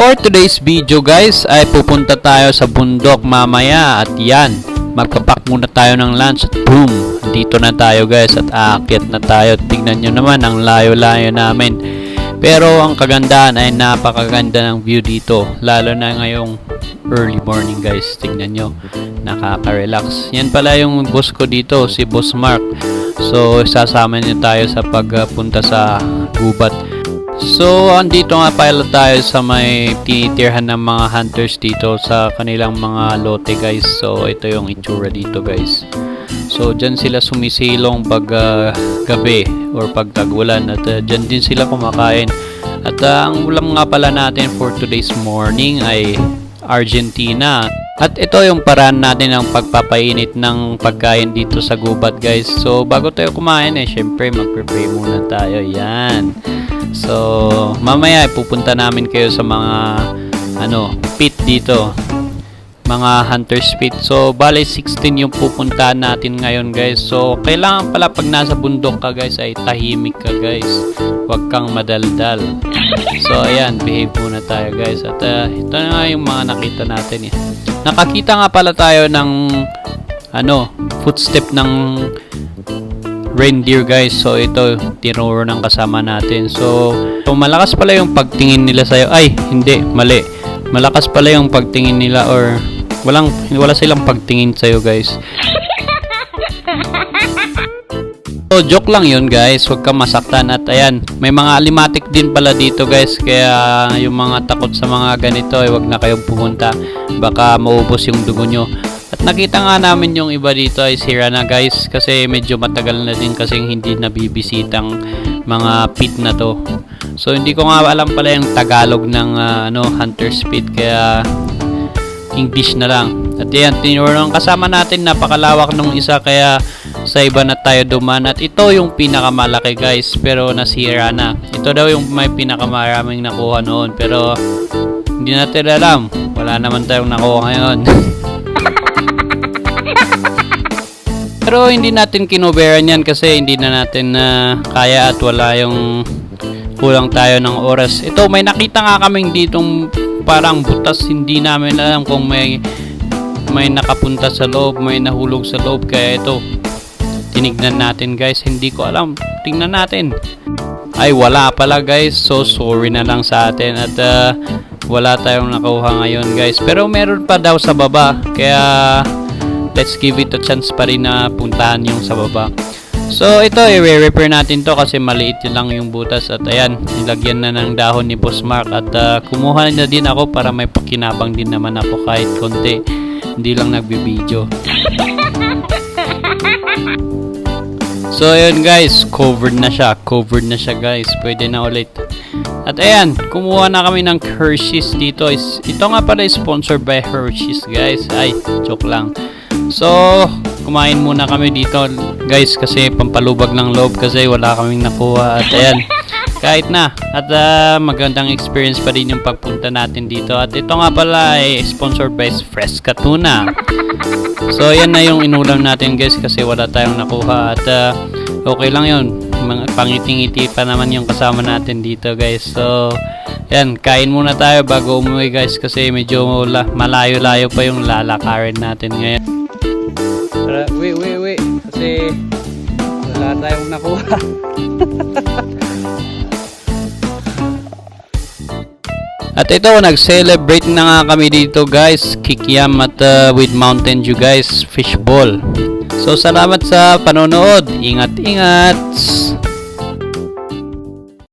For today's video guys ay pupunta tayo sa bundok mamaya. At yan magpapak muna tayo ng lunch at boom dito na tayo guys at aakyat na tayo. Tingnan nyo naman ang layo-layo namin. Pero ang kagandahan ay napakaganda ng view dito lalo na ngayong early morning guys. Tingnan nyo nakaka-relax. Yan pala yung boss ko dito si Boss Mark. So sasama niyo tayo sa pagpunta sa gubat So, andito nga pala tayo sa may tinitirhan ng mga hunters dito sa kanilang mga lote guys. So, ito yung itsura dito guys. So, dyan sila sumisilong pag ah, gabi or pag tag-ulan at ah, dyan din sila kumakain. At ah, ang ulam nga pala natin for today's morning ay Argentina. At ito yung paraan natin ng pagpapainit ng pagkain dito sa gubat guys. So, bago tayo kumain eh, syempre magpe-pray muna tayo. Yan. So, mamaya pupunta namin kayo sa mga ano, pit dito. Mga hunter's pit. So, bale 16 yung pupuntahan natin ngayon, guys. So, kailangan pala pag nasa bundok ka, guys, ay tahimik ka, guys. Huwag kang madaldal. So, ayan, behave muna tayo, guys. At uh, ito na nga yung mga nakita natin, eh. Nakakita nga pala tayo ng ano, footstep ng reindeer guys. So ito tinuro ng kasama natin. So, so malakas pala yung pagtingin nila sa'yo. Ay, hindi, mali. Malakas pala yung pagtingin nila or walang wala silang pagtingin sa'yo guys. So, joke lang yun guys. Huwag kang masaktan. At ayan, may mga alimatic din pala dito guys. Kaya yung mga takot sa mga ganito ay huwag na kayong pumunta. Baka maubos yung dugo nyo. At nakita nga namin yung iba dito ay sira na guys. Kasi medyo matagal na din kasing hindi nabibisitang mga pit na to. So hindi ko nga alam pala yung Tagalog ng ah, ano, hunter speed. Kaya English na lang. At yan, tinuro kasama natin, napakalawak nung isa kaya sa iba na tayo duman. At ito yung pinakamalaki guys, pero nasira na. Ito daw yung may pinakamaraming nakuha noon, pero hindi natin alam. Wala naman tayong nakuha ngayon. pero hindi natin kinuberan yan kasi hindi na natin na kaya at wala yung kulang tayo ng oras. Ito, may nakita nga kaming ditong parang butas. Hindi namin alam kung may may nakapunta sa loob, may nahulog sa loob. Kaya ito, tinignan natin guys. Hindi ko alam. Tingnan natin. Ay, wala pala guys. So, sorry na lang sa atin. At ah, wala tayong nakuha ngayon guys. Pero meron pa daw sa baba. Kaya, let's give it a chance pa rin na puntahan yung sa baba. So ito i-repair natin to kasi maliit lang yung butas at ayan nilagyan na ng dahon ni Boss Mark at ah, kumuha na din ako para may pakinabang din naman ako kahit konti. Hindi lang nagbibideo So ayun guys covered na siya covered na siya guys. Pwede na ulit. At ayan kumuha na kami ng Hershey's dito. Is ito nga pala sponsored by Hershey's guys. Ay joke lang. So, kumain muna kami dito guys kasi pampalubag ng loob kasi wala kaming nakuha. At ayan kahit na. At ah, magandang experience pa din yung pagpunta natin dito. At ito nga pala ay sponsored by Fresca Tuna so yan na yung inulam natin guys kasi wala tayong nakuha. At ah, okay lang yun. Mga pangiting-ngiti pa naman yung kasama natin dito guys. So yan kain muna tayo bago umuwi guys kasi medyo la- malayo-layo pa yung lalakarin natin ngayon Tara, wait, wait, wait. Kasi wala tayong nakuha. At ito, nag-celebrate na nga kami dito guys. Kikiam at uh, with Mountain Dew guys. Fishball. So, salamat sa panonood. Ingat-ingat.